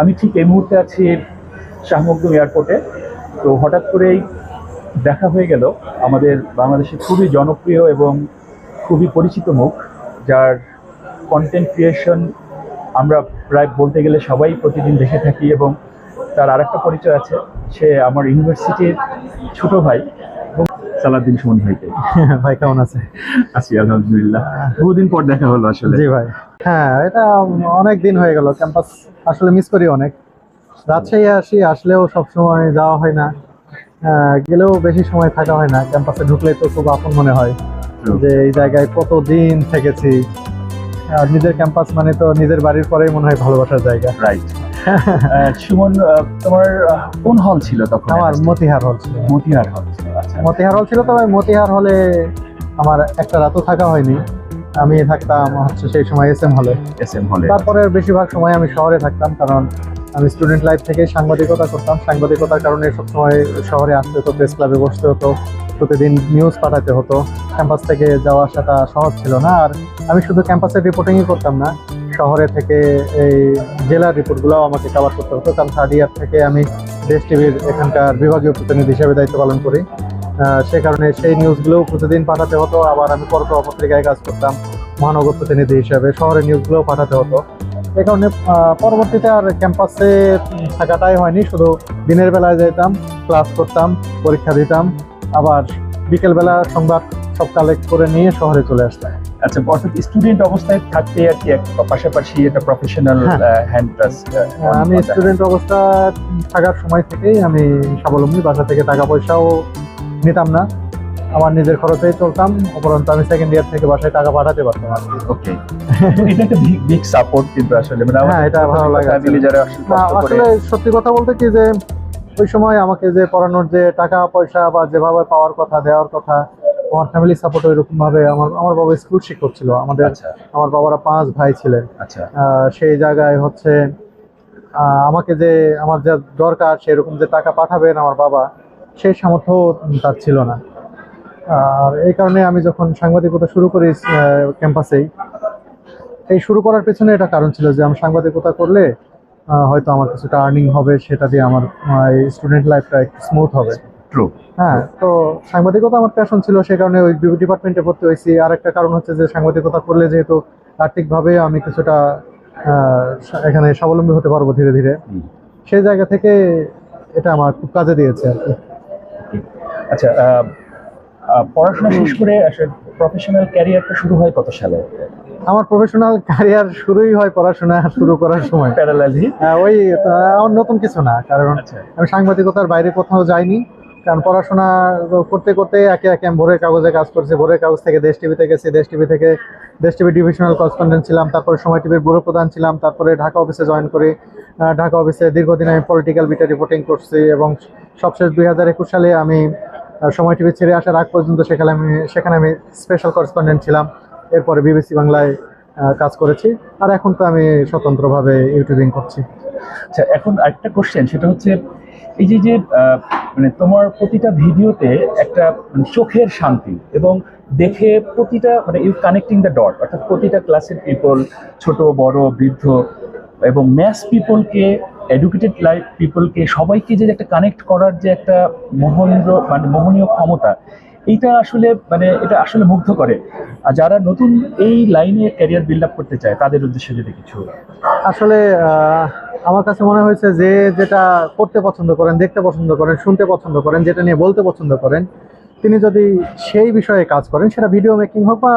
আমি ঠিক এই মুহূর্তে আছি শাহমকদুম এয়ারপোর্টে। তো হঠাৎ করেই দেখা হয়ে গেল আমাদের বাংলাদেশে খুবই জনপ্রিয় এবং খুবই পরিচিত মুখ, যার কন্টেন্ট ক্রিয়েশন আমরা প্রায় বলতে গেলে সবাই প্রতিদিন দেখে থাকি এবং তার আরেকটা পরিচয় আছে। সে আমার ইউনিভার্সিটির ছোট ভাই। এবং সালাদ্দিন সুমন ভাইকে। ভাই কেমন আছে? আছি আলহামদুলিল্লাহ। বহুদিন পর দেখা হলো আসলে। জি ভাই। হ্যাঁ এটা অনেক দিন হয়ে গেল ক্যাম্পাস আসলে মিস করি অনেক। রাজশাহী আসি আসলেও সব সময় যাওয়া হয় না। গেলেও বেশি সময় থাকা হয় না ক্যাম্পাসে ঢুকলে তো খুব আপন মনে হয় যে এই জায়গায় কতদিন থেকেছি। আর নিজের ক্যাম্পাস মানে তো নিজের বাড়ির পরেই মনে হয় ভালোবাসার জায়গা। রাইট সুমন তোমার কোন হল ছিল তখন? আমার মতিহার হল ছিল। মতিহার হল ছিল আচ্ছা। মতিহার হল ছিল তবে মতিহার হলে আমার একটা রাতও থাকা হয়নি। আমি থাকতাম হচ্ছে সেই সময় এস এম হলে এস এম হলে তারপরে বেশিরভাগ সময় আমি শহরে থাকতাম কারণ আমি স্টুডেন্ট লাইফ থেকে সাংবাদিকতা করতাম। সাংবাদিকতার কারণে সবসময় শহরে আসতে হতো প্রেস ক্লাবে বসতে হতো প্রতিদিন নিউজ পাঠাতে হতো। ক্যাম্পাস থেকে যাওয়া আসাটা সহজ ছিল না আর আমি শুধু ক্যাম্পাসের রিপোর্টিংই করতাম না শহরে থেকে এই জেলার রিপোর্টগুলোও আমাকে কভার করতে হতো। কারণ থার্ড ইয়ার থেকে আমি দেশ টিভির এখানকার বিভাগীয় প্রতিনিধি হিসেবে দায়িত্ব পালন করি। সে কারণে সেই নিউজগুলোও প্রতিদিন পাঠাতে হতো। আবার আমি পরপর পত্রিকায় কাজ করতাম, মহানগর প্রতিনিধি হিসেবে শহরের নিউজগুলোও পাঠাতে হতো। এই কারণে পরবর্তীতে আর ক্যাম্পাসে থাকাটাই হয়নি। শুধু দিনের বেলায় যেতাম ক্লাস করতাম, পরীক্ষা দিতাম। আবার বিকেলবেলা সংবাদ সব কালেক্ট করে নিয়ে শহরে চলে আসতাম। আচ্ছা অর্থাৎ স্টুডেন্ট অবস্থায় থাকতে আর কি পাশাপাশি একটা প্রফেশনাল হ্যাঁ। হ্যান্ড টাচ আমি স্টুডেন্ট অবস্থা থাকার সময় থেকেই আমি স্বাবলম্বী বাসা থেকে টাকা পয়সাও নিতাম না। আমার নিজের খরচেই চলতাম উপরন্ত আমি সেকেন্ড ইয়ার থেকে বাসায় টাকা পাঠাতে পারতাম আর কি। ওকে এটা একটা বিগ বিগ সাপোর্ট কিন্তু আসলে মানে হ্যাঁ, এটা ভালো লাগে আসলে সত্যি কথা বলতে কি যে ওই সময় আমাকে যে পড়ানোর যে টাকা পয়সা বা যেভাবে পাওয়ার কথা দেওয়ার কথা আমার ফ্যামিলি সাপোর্ট ওইরকম ভাবে আমার আমার বাবা স্কুল শিক্ষক ছিল। আমাদের আচ্ছা। আমার বাবারা পাঁচ ভাই ছিলেন। আচ্ছা। সেই জায়গায় হচ্ছে আমাকে যে আমার যা দরকার সেরকম যে টাকা পাঠাবেন আমার বাবা সেই সামর্থ্য তার ছিল না। আর এই কারণে আমি যখন সাংবাদিকতা শুরু করি ক্যাম্পাসেই এই শুরু করার পেছনে এটা কারণ ছিল যে আমি সাংবাদিকতা করলে হয়তো আমার কিছুটা আর্নিং হবে সেটা দিয়ে আমার স্টুডেন্ট লাইফটা একটু স্মুথ হবে। ট্রু হ্যাঁ তো সাংবাদিকতা আমার প্যাশন ছিল সে কারণে ওই ডিপার্টমেন্টে ভর্তি হয়েছি। আর একটা কারণ হচ্ছে যে সাংবাদিকতা করলে যেহেতু আর্থিকভাবে আমি কিছুটা এখানে স্বাবলম্বী হতে পারব ধীরে ধীরে। সেই জায়গা থেকে এটা আমার খুব কাজে দিয়েছে আর কি। আচ্ছা পড়াশোনা শেষ করে প্রফেশনাল ক্যারিয়ারটা শুরু হয় কত সালে? আমার প্রফেশনাল ক্যারিয়ার শুরুই হয় পড়াশোনা শুরু করার সময়। প্যারালালি ওই আমার নতুন কিছু না কারণ আচ্ছা। আমি সাংবাদিকতার বাইরে কোথাও যাইনি। কারণ পড়াশোনা করতে করতে একে একে আমি ভোরের কাগজে কাজ করছি। ভোরের কাগজ থেকে দেশ টিভিতে গেছি, দেশ টিভি থেকে, দেশ টিভি ডিভিশনাল করেসপন্ডেন্ট ছিলাম, তারপরে সময় টিভির ব্যুরো প্রধান ছিলাম, তারপরে ঢাকা অফিসে জয়েন করি। ঢাকা অফিসে দীর্ঘদিন আমি পলিটিক্যাল বিটা রিপোর্টিং করছি এবং সবশেষ দুই হাজার একুশ সালে আমি সময় টিভি ছেড়ে আসার আগ পর্যন্ত সেখানে আমি সেখানে আমি স্পেশাল করেসপন্ডেন্ট ছিলাম। এরপরে বিবিসি বাংলায় কাজ করেছি। আর এখন তো আমি স্বতন্ত্রভাবে ইউটিউবিং করছি। আচ্ছা এখন আরেকটা কোশ্চেন সেটা হচ্ছে এই যে যে মানে তোমার প্রতিটা ভিডিওতে একটা চোখের শান্তি এবং দেখে প্রতিটা মানে ইউ কানেক্টিং দ্য ডট অর্থাৎ প্রতিটা ক্লাসের পিপল ছোট, বড়, বৃদ্ধ এবং ম্যাস পিপলকে এডুকেটেড লাইফ পিপলকে সবাইকে যে একটা কানেক্ট করার যে একটা মোহনীয় মানে মোহনীয় ক্ষমতা, এইটা আসলে মানে এটা আসলে মুগ্ধ করে। আর যারা নতুন এই লাইনে ক্যারিয়ার বিল্ড আপ করতে চায়, তাদের উদ্দেশ্যে যদি কিছু আসলে আমার কাছে মনে হয়েছে যে যেটা করতে পছন্দ করেন, দেখতে পছন্দ করেন, শুনতে পছন্দ করেন, যেটা নিয়ে বলতে পছন্দ করেন, তিনি যদি সেই বিষয়ে কাজ করেন, সেটা ভিডিও মেকিং হোক বা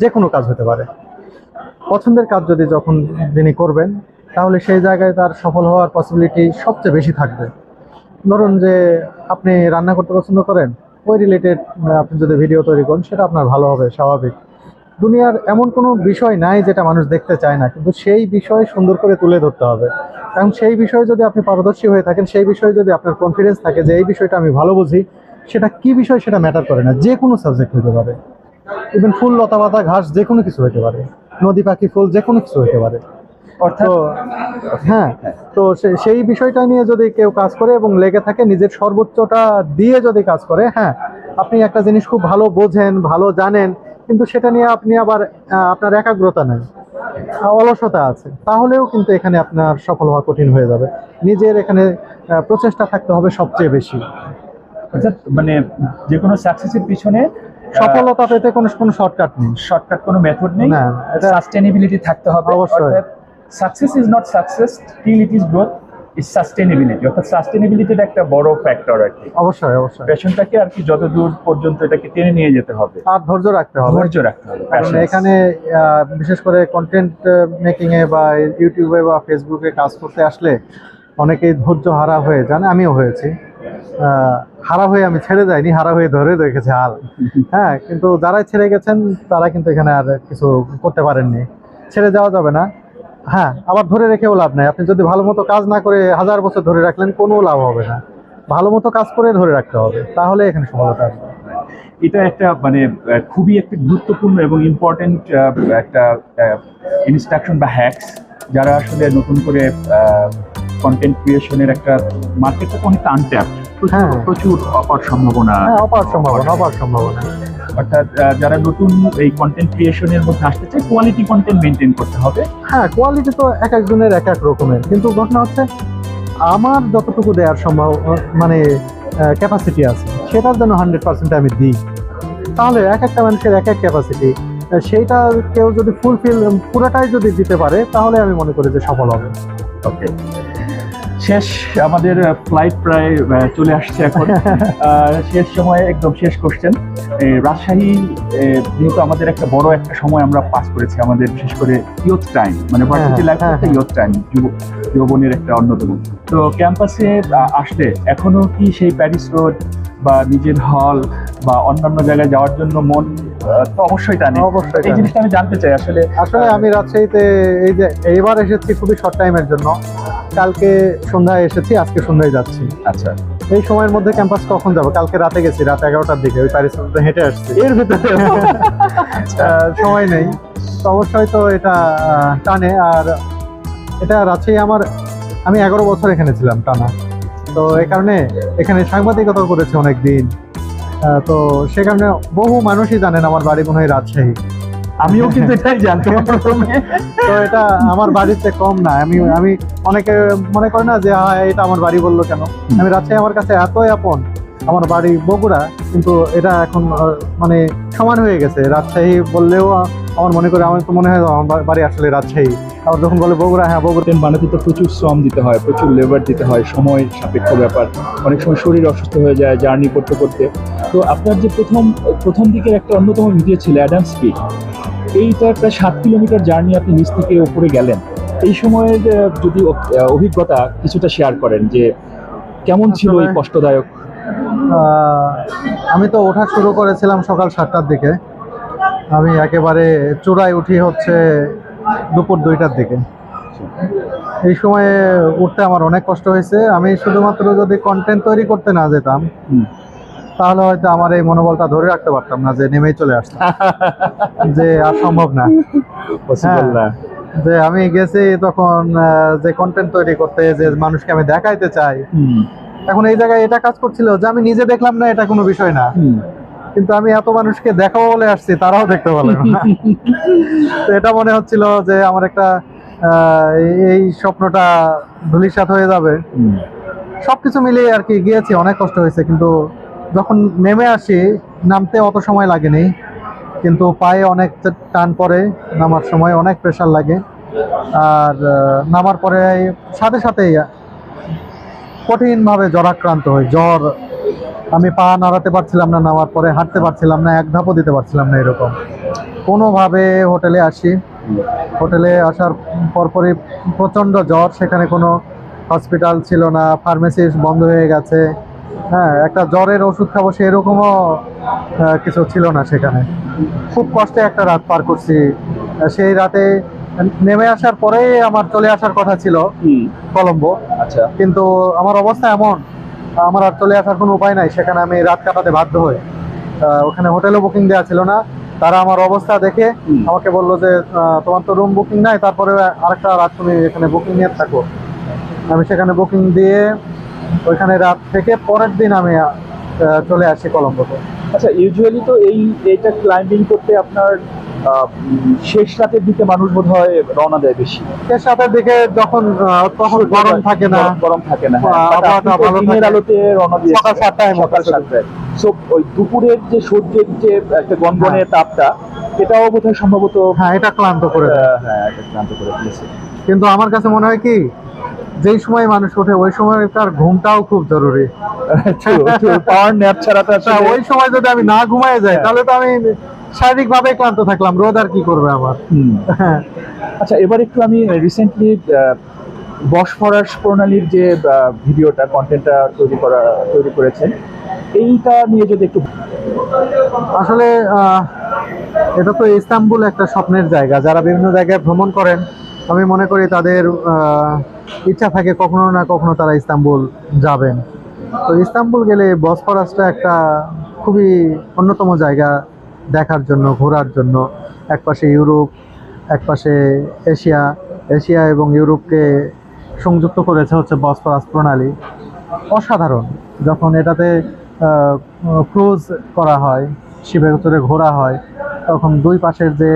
যে কোনো কাজ হতে পারে। পছন্দের কাজ যদি যখন তিনি করবেন, তাহলে সেই জায়গায় তার সফল হওয়ার পসিবিলিটি সবচেয়ে বেশি থাকবে। ধরুন যে আপনি রান্না করতে পছন্দ করেন, ওই রিলেটেড আপনি যদি ভিডিও তৈরি করেন, সেটা আপনার ভালো হবে, স্বাভাবিক। দুনিয়ার এমন কোনো বিষয় নাই যেটা মানুষ দেখতে চায় না, কিন্তু সেই বিষয় সুন্দর করে তুলে ধরতে হবে। কারণ সেই বিষয়ে যদি আপনি পারদর্শী হয়ে থাকেন সেই বিষয়ে যদি আপনার কনফিডেন্স থাকে যে এই বিষয়টা আমি ভালো বুঝি সেটা কি বিষয় সেটা ম্যাটার করে না যে কোনো সাবজেক্ট হতে পারে। ইভেন ফুল লতা পাতা ঘাস যে কোনো কিছু হতে পারে নদী পাখি ফুল যে কোনো কিছু হতে পারে। অর্থাৎ হ্যাঁ তো সে- সেই বিষয়টা নিয়ে যদি কেউ কাজ করে এবং লেগে থাকে নিজের সর্বোচ্চটা দিয়ে যদি কাজ করে হ্যাঁ আপনি একটা জিনিস খুব ভালো বোঝেন ভালো জানেন কিন্তু সেটা নিয়ে আপনি আবার আপনার একাগ্রতা নেই। অলসতা আছে তাহলেও কিন্তু এখানে আপনার সফল হওয়া কঠিন হয়ে যাবে। নিজের এখানে প্রচেষ্টা থাকতে হবে সবচেয়ে বেশি। অর্থাৎ মানে যে কোনো সাকসেসের পিছনে সফলতা পেতে কোনো কোনো শর্টকাট নেই। শর্টকাট কোনো মেথড নেই। সাস্টেনেবিলিটি থাকতে হবে। অবশ্যই। Success is not success till it is growth sustainability অর্থাৎ সাস্টেনেবিলিটিটা একটা বড় ফ্যাক্টর আর কি। অবশ্যই অবশ্যই। প্যাশনটাকে আর কি যতদূর পর্যন্ত এটাকে টেনে নিয়ে যেতে হবে। আর ধৈর্য রাখতে হবে। ধৈর্য রাখতে হবে কারণ এখানে বিশেষ করে কন্টেন্ট মেকিং এ বা ইউটিউবে বা ফেসবুকে কাজ করতে আসলে অনেকেই ধৈর্য হারা হয়ে যান আমিও হয়েছি। হারা হয়ে আমি ছেড়ে যাইনি হারা হয়ে ধরে রেখেছে হাল। হ্যাঁ কিন্তু যারা ছেড়ে গেছেন তারা কিন্তু এখানে আর কিছু করতে পারেননি। ছেড়ে যাওয়া যাবে না। হ্যাঁ আবার ধরে রেখেও লাভ নাই। আপনি যদি ভালো মতো কাজ না করে হাজার বছর ধরে রাখলেন, কোনো লাভ হবে না। ভালো মতো কাজ করে ধরে রাখতে হবে। তাহলে এখানে সফলতা আসবে এটা একটা মানে খুবই একটা গুরুত্বপূর্ণ এবং ইম্পর্টেন্ট একটা ইনস্ট্রাকশন বা হ্যাকস যারা আসলে নতুন করে কন্টেন্ট ক্রিয়েশনের একটা মার্কেটটা অনেকটা আনট্যাপ হ্যাঁ। প্রচুর অপার সম্ভাবনা। হ্যাঁ অপার সম্ভাবনা অপার সম্ভাবনা। অর্থাৎ যারা নতুন এই কন্টেন্ট ক্রিয়েশনের মধ্যে আসতে চায় কোয়ালিটি কন্টেন্ট মেনটেন করতে হবে। হ্যাঁ কোয়ালিটি তো এক একজনের এক এক রকমের। কিন্তু ঘটনা হচ্ছে আমার যতটুকু দেওয়ার সম্ভব মানে ক্যাপাসিটি আছে সেটার জন্য হান্ড্রেড পার্সেন্ট আমি দিই। তাহলে এক একটা মানুষের এক এক ক্যাপাসিটি সেইটা কেউ যদি ফুলফিল পুরোটাই যদি দিতে পারে তাহলে আমি মনে করি যে সফল হবে। ওকে শেষ আমাদের ফ্লাইট প্রায় চলে আসছে এখন শেষ সময়ে একদম শেষ কোশ্চেন রাজশাহী যেহেতু আমাদের একটা বড় একটা সময় আমরা পাস করেছি আমাদের বিশেষ করে ইয়থ টাইম মানে ভার্সিটি লাইফ একটা। ইয়থ টাইম যৌবনের একটা অন্যতম তো ক্যাম্পাসে আসলে এখনও কি সেই প্যারিস রোড বা নিজের হল বা অন্যান্য জায়গায় যাওয়ার জন্য মন তো অবশ্যই টানে অবশ্যই এই জিনিসটা আমি জানতে চাই আসলে আসলে আমি রাজশাহীতে এই যে এইবার এসেছি খুবই শর্ট টাইমের জন্য। কালকে সন্ধ্যায় এসেছি আজকে সন্ধ্যায় যাচ্ছি। আচ্ছা। এই সময়ের মধ্যে ক্যাম্পাস কখন যাব? কালকে রাতে গেছি রাত এগারোটার দিকে ওই প্যারিস হেঁটে আসছি। এর ভিতরে? সময় নেই। তো অবশ্যই তো এটা টানে। আর এটা রাজশাহী আমার আমি এগারো বছর এখানে ছিলাম টানা। তো এই কারণে এখানে সাংবাদিকতা করেছে অনেক দিন তো সে কারণে বহু মানুষই জানেন আমার বাড়ি মনে হয় রাজশাহী। আমিও কিন্তু এটাই জানতাম প্রথমে তো এটা আমার বাড়িতে কম না। আমি আমি অনেকে মনে করে না যে হ্যাঁ এটা আমার বাড়ি বলল কেন? আমি রাজশাহী আমার কাছে এতই আপন আমার বাড়ি বগুড়া কিন্তু এটা এখন মানে সমান হয়ে গেছে। রাজশাহী বললেও আমার মনে করে আমার তো মনে হয় আমার বাড়ি আসলে রাজশাহী। আবার যখন বলে বগুড়া হ্যাঁ বগুড়া। কন্টেন্ট বানাতে তো প্রচুর শ্রম দিতে হয় প্রচুর লেবার দিতে হয় সময় সাপেক্ষ ব্যাপার। অনেক সময় শরীর অসুস্থ হয়ে যায় জার্নি করতে করতে। তো আপনার যে প্রথম প্রথম দিকের একটা অন্যতম ভিডিও ছিল অ্যাডাম স্পিড এইটা প্রায় সাত কিলোমিটার জার্নি আপনি নিচ থেকে উপরে গেলেন। এই সময়ের যদি অভিজ্ঞতা কিছুটা শেয়ার করেন যে কেমন ছিল এই কষ্টদায়ক আমি তো ওঠা শুরু করেছিলাম সকাল সাতটার দিকে। আমি একেবারে চূড়ায় উঠি হচ্ছে দুপুর দুইটার দিকে। এই সময়ে উঠতে আমার অনেক কষ্ট হয়েছে। আমি শুধুমাত্র যদি কন্টেন্ট তৈরি করতে না যেতাম তাহলে হয়তো আমার এই মনোবলটা ধরে রাখতে পারতাম না যে নেমেই চলে আসতাম। যে আর সম্ভব না। পসিবল যে আমি গেছি তখন যে কন্টেন্ট তৈরি করতে যে মানুষকে আমি দেখাইতে চাই এখন এই জায়গায় এটা কাজ করছিল যে আমি নিজে দেখলাম না এটা কোনো বিষয় না। কিন্তু আমি এত মানুষকে দেখাবো বলে আসছি তারাও দেখতে পারলাম না। তো এটা মনে হচ্ছিল যে আমার একটা এই- স্বপ্নটা ধুলিসাৎ হয়ে যাবে। সবকিছু মিলিয়ে আর কি গিয়েছি অনেক কষ্ট হয়েছে। কিন্তু যখন নেমে আসি নামতে অত সময় লাগেনি। কিন্তু পায়ে অনেক টান পড়ে নামার সময় অনেক প্রেশার লাগে। আর নামার পরে সাথে সাথেই কঠিনভাবে জ্বরাক্রান্ত হই। জ্বর, আমি পা নাড়াতে পারছিলাম না, নামার পরে হাঁটতে পারছিলাম না, এক ধাপও দিতে পারছিলাম না এরকম। কোনোভাবে হোটেলে আসি। হোটেলে আসার পরপরই প্রচণ্ড জ্বর, সেখানে কোনো হসপিটাল ছিল না, ফার্মেসি বন্ধ হয়ে গেছে। হ্যাঁ একটা জ্বরের ওষুধ খাব সেরকমও কিছু ছিল না সেখানে। খুব কষ্টে একটা রাত পার করছি। সেই রাতে নেমে আসার পরেই আমার চলে আসার কথা ছিল কলম্বো। আচ্ছা। কিন্তু আমার অবস্থা এমন আমার আর চলে আসার কোনো উপায় নাই সেখানে আমি রাত কাটাতে বাধ্য হই ওখানে হোটেলও বুকিং দেওয়া ছিল না তারা আমার অবস্থা দেখে আমাকে বলল যে তোমার তো রুম বুকিং নাই তারপরে আরেকটা রাত তুমি এখানে বুকিং নিয়ে থাকো। আমি সেখানে বুকিং দিয়ে ওইখানে রাত থেকে পরের দিন আমি চলে আসি কলম্বোতে। আচ্ছা ইউজুয়ালি তো এই এইটা ক্লাইম্বিং করতে আপনার শেষ রাতের দিকে মানুষ বোধ হয় রওনা দেয় বেশি। এর সাথের দিকে যখন তখন গরম থাকে না। গরম- থাকে না হ্যাঁ। দিনের আলোতে রওনা দিয়েছেন। সকাল সাতটায় সকাল সাতটায়। সো ওই দুপুরের যে সূর্যের যে একটা গনগনে তাপটা এটাও বোধহয় সম্ভবত হ্যাঁ এটা ক্লান্ত করে হ্যাঁ এটা ক্লান্ত করে ফেলেছে কিন্তু আমার কাছে মনে হয় কি যেই সময় মানুষ ওঠে ওই সময় তার ঘুমটাও খুব জরুরি। পাওয়ার ন্যাপ ছাড়া তো ওই সময় যদি আমি না ঘুমায় যাই হ্যাঁ। তাহলে তো আমি শারীরিক ভাবে ক্লান্ত থাকলাম রোদ আর কি করবে আমার? হ্যাঁ। আচ্ছা এবার একটু আমি রিসেন্টলি বসফরাস প্রণালীর যে ভিডিওটা কন্টেন্টটা তৈরি করা তৈরি করেছেন এইটা নিয়ে যদি একটু আসলে এটা তো ইস্তাম্বুল একটা স্বপ্নের জায়গা। যারা বিভিন্ন জায়গায় ভ্রমণ করেন আমি মনে করি তাদের ইচ্ছা থাকে কখনো না কখনো তারা ইস্তাম্বুল যাবেন। তো ইস্তাম্বুল গেলে বসফরাসটা একটা খুবই অন্যতম জায়গা দেখার জন্য, ঘোরার জন্য। একপাশে ইউরোপ একপাশে এশিয়া। এশিয়া এবং ইউরোপকে সংযুক্ত করেছে হচ্ছে বসফরাস প্রণালী। অসাধারণ। যখন এটাতে ক্রুজ করা হয়, শিবের উত্তরে ঘোরা হয়, তখন দুই পাশের যে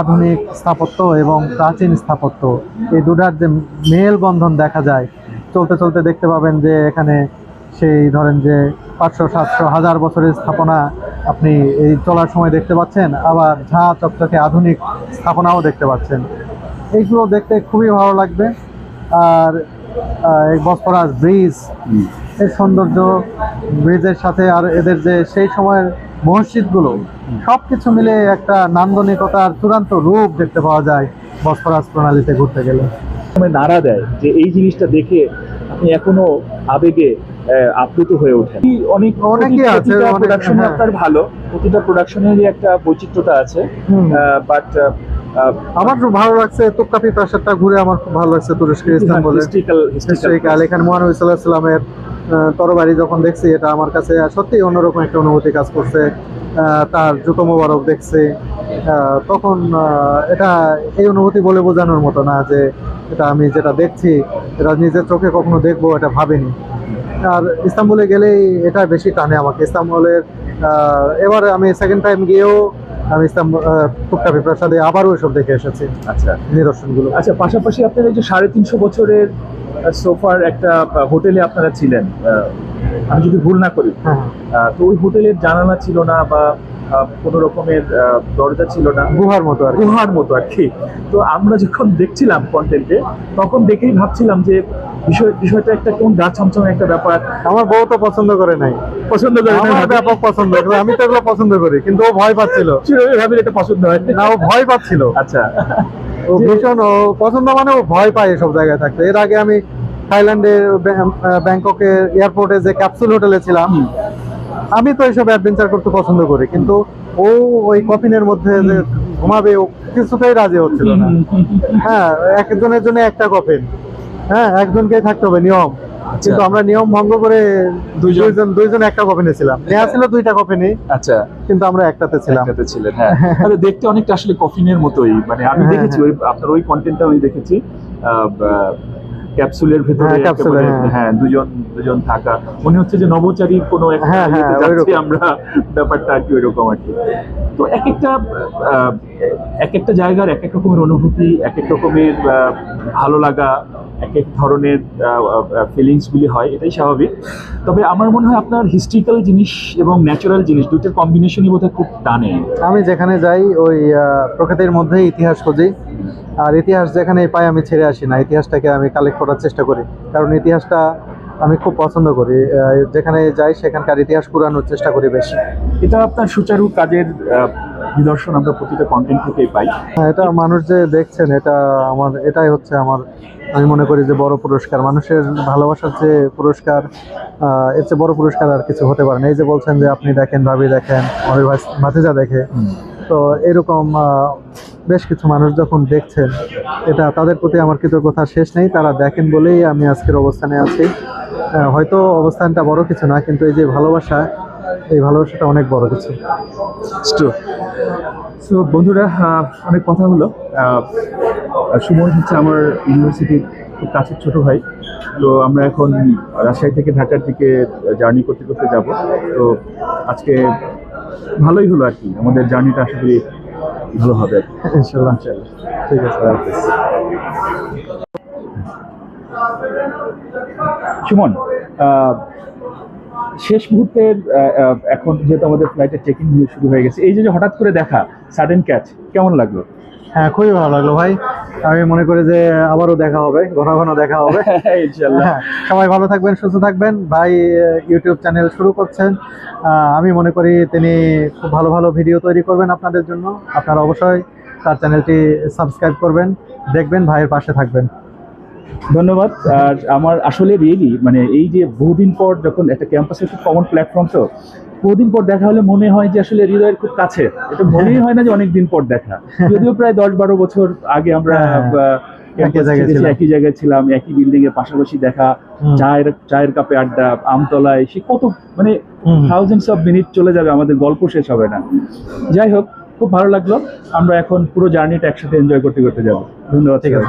আধুনিক স্থাপত্য এবং প্রাচীন স্থাপত্য, এই দুটার যে মেলবন্ধন দেখা যায়, চলতে চলতে দেখতে পাবেন যে এখানে সেই ধরেন যে পাঁচশো, সাতশো, হাজার বছরের স্থাপনা আপনি এই চলার সময় দেখতে পাচ্ছেন আবার ঝাঁ চকচকে আধুনিক স্থাপনাও দেখতে পাচ্ছেন। এইগুলো দেখতে খুবই ভালো লাগবে। আর বসফরাস ব্রিজের সৌন্দর্য ব্রিজের সাথে আর এদের যে সেই সময়ের মসজিদগুলো সব কিছু মিলে একটা নান্দনিকতার চূড়ান্ত রূপ দেখতে পাওয়া যায় বসফরাস প্রণালীতে ঘুরতে গেলে। নাড়া দেয় যে এই জিনিসটা দেখে আপনি এখনও আবেগে আপ্লুত হয়ে ওঠেন। অনেক আছে, প্রোডাকশন হ্যাঁ। আপনার ভালো প্রতিটা প্রোডাকশনেরই একটা বৈচিত্র্যতা আছে। বাট আমার খুব ভালো লাগছে তোক্কাপি প্রাসাদটা ঘুরে আমার খুব ভালো লাগছে তুরস্কের ইস্তাম্বুলে। হিস্ট্রিক্যাল এখানে মহানবী সাল্লাহ সাল্লামের তরবারি যখন দেখছি এটা আমার কাছে সত্যি অন্যরকম একটা অনুভূতি কাজ করছে। তার জুতো মোবারক দেখছে। তখন এটা এই অনুভূতি বলে বোঝানোর মতো না যে এটা আমি যেটা দেখছি এটা নিজের চোখে কখনো দেখব এটা ভাবিনি। আর ইস্তাম্বুলে গেলেই এটা বেশি টানে আমাকে। ইস্তাম্বুলের এবার আমি সেকেন্ড টাইম গিয়েও আমি ইস্তাম্বুল টুকটাপি প্রাসাদে আবারও এসব দেখে এসেছি আচ্ছা। নিদর্শনগুলো। আচ্ছা পাশাপাশি আপনার এই যে সাড়ে তিনশো বছরের সোফার একটা হোটেলে আপনারা ছিলেন আমি যদি ভুল না করি হ্যাঁ। তো ওই হোটেলের জানালা ছিল না বা কোনো রকমের দরজা ছিল না। গুহার মতো আর গুহার মতো আর কি। তো আমরা যখন দেখছিলাম কন্টেন্টে তখন দেখেই ভাবছিলাম যে বিষয় বিষয়টা একটা কোন গা ছমছমে একটা ব্যাপার। আমার বউ তো পছন্দ করে নাই। পছন্দ করে না ব্যাপক পছন্দ করে আমি তো এগুলো পছন্দ করি কিন্তু ও ভয় পাচ্ছিল। ভাবির এটা পছন্দ হয়। না ও ভয় পাচ্ছিল। আচ্ছা। ও ভীষণ ও পছন্দ মানে ও ভয় পায় এসব জায়গায় থাকতে। এর আগে আমি থাইল্যান্ডের ব্যাংককের এয়ারপোর্টে যে ক্যাপসুল হোটেলে ছিলাম। আমি তো এইসব অ্যাডভেঞ্চার করতে পছন্দ করি কিন্তু ও ওই কফিনের মধ্যে যে ঘুমাবে ও কিছুতেই রাজি হচ্ছিল না। হ্যাঁ একজনের জন্য একটা কফিন হ্যাঁ একজনকেই থাকতে হবে নিয়ম। কিন্তু আমরা নিয়ম ভঙ্গ করে দুইজন- দুইজন একটা কফিনে ছিলাম। নেওয়া ছিল দুইটা কফিনে আচ্ছা। কিন্তু আমরা একটাতে ছিলাম। একসাথে ছিলেন হ্যাঁ। আরে দেখতে অনেকটা আসলে কফিনের মতোই। মানে আমি হ্যাঁ, দেখেছি ওই আপনার ওই কন্টেন্টটা আমি দেখেছি। ক্যাপসুলের ভেতরে হ্যাঁ, একেবারে, হ্যাঁ। হ্যাঁ দুজন দুজন থাকা। মনে হচ্ছে যে নবচারীর কোনো হ্যাঁ, হ্যাঁ, যাচ্ছি আমরা ব্যাপারটা আর কি ওইরকম আর কি। তো এক একটা এক একটা জায়গার এক এক রকমের অনুভূতি এক এক রকমের ভালো লাগা এক এক ধরনের ফিলিংসগুলি হয় এটাই স্বাভাবিক। তবে আমার মনে হয় আপনার হিস্ট্রিক্যাল জিনিস এবং ন্যাচারাল জিনিস দুটোর কম্বিনেশনই বোধহয় খুব টানে। আমি যেখানে যাই ওই প্রকৃতির মধ্যে ইতিহাস খুঁজি। আর ইতিহাস যেখানে পাই আমি ছেড়ে আসি না। ইতিহাসটাকে আমি কালেক্ট করার চেষ্টা করি। কারণ ইতিহাসটা আমি খুব পছন্দ করি। যেখানে যাই সেখানকার ইতিহাস পুরানোর চেষ্টা করি বেশি। এটা আপনার সুচারু কাজের নিদর্শন আমরা প্রতিটা কন্টেন্ট থেকেই পাই। হ্যাঁ, এটা মানুষ যে দেখছেন এটা আমার এটাই হচ্ছে আমার আমি মনে করি যে বড় পুরস্কার। মানুষের ভালোবাসার যে পুরস্কার এর চেয়ে বড় পুরস্কার আর কিছু হতে পারে না। এই যে বলছেন যে আপনি দেখেন ভাবি দেখেন আমাদের ভাতিজা দেখে। তো এরকম বেশ কিছু মানুষ যখন দেখছেন, এটা তাদের প্রতি আমার কৃতজ্ঞতা শেষ নেই, তারা দেখেন বলেই আমি আজকের অবস্থানে আছি। হয়তো অবস্থানটা বড় কিছু না, কিন্তু এই যে ভালোবাসা, এই ভালোবাসাটা অনেক বড় কিছু। সো, বন্ধুরা অনেক কথা হলো। সুমন হচ্ছে আমার ইউনিভার্সিটির খুব কাছের ছোটো ভাই। তো আমরা এখন রাজশাহী থেকে ঢাকার দিকে জার্নি করতে করতে যাব। তো আজকে ভালোই হলো আর কি, আমাদের জার্নিটা করি ভালো হবে। ঠিক আছে সুমন শেষ মুহূর্তে আহ, আহ, এখন যেহেতু আমাদের ফ্লাইটের চেকিং শুরু হয়ে গেছে এই যে হঠাৎ করে দেখা সাডেন ক্যাচ কেমন লাগল? হ্যাঁ খুবই ভালো লাগল ভাই। আমি মনে করি যে আবারও দেখা হবে ঘন ঘন দেখা হবে। হ্যাঁ, সবাই ভালো থাকবেন সুস্থ থাকবেন। ভাই ইউটিউব চ্যানেল শুরু করছেন। আমি মনে করি তিনি খুব ভালো ভালো ভিডিও তৈরি করবেন আপনাদের জন্য। আপনারা অবশ্যই তার চ্যানেলটি সাবস্ক্রাইব করবেন দেখবেন ভাইয়ের পাশে থাকবেন। ধন্যবাদ। আর আমার আসলে রিয়েলি মানে এই যে বহুদিন পর যখন একটা ক্যাম্পাসের খুব কমন প্ল্যাটফর্ম তো বহুদিন পর দেখা হলে মনে হয় যে আসলে হৃদয়ের খুব কাছে। এটা মনেই হয় না যে অনেক দিন পর দেখা। যদিও প্রায় দশ বারো বছর আগে আমরা হ্যাঁ, একই জায়গায় ছিলাম। একই জায়গায় ছিলাম একই বিল্ডিং এর পাশাপাশি দেখা চায়ের চায়ের কাপে আড্ডা আমতলায় সে কত মানে থাউজেন্ডস অফ মিনিট চলে যাবে আমাদের গল্প শেষ হবে না। যাই হোক খুব ভালো লাগল। আমরা এখন পুরো জার্নিটা একসাথে এনজয় করতে করতে যাব। ধন্যবাদ ঠিক আছে।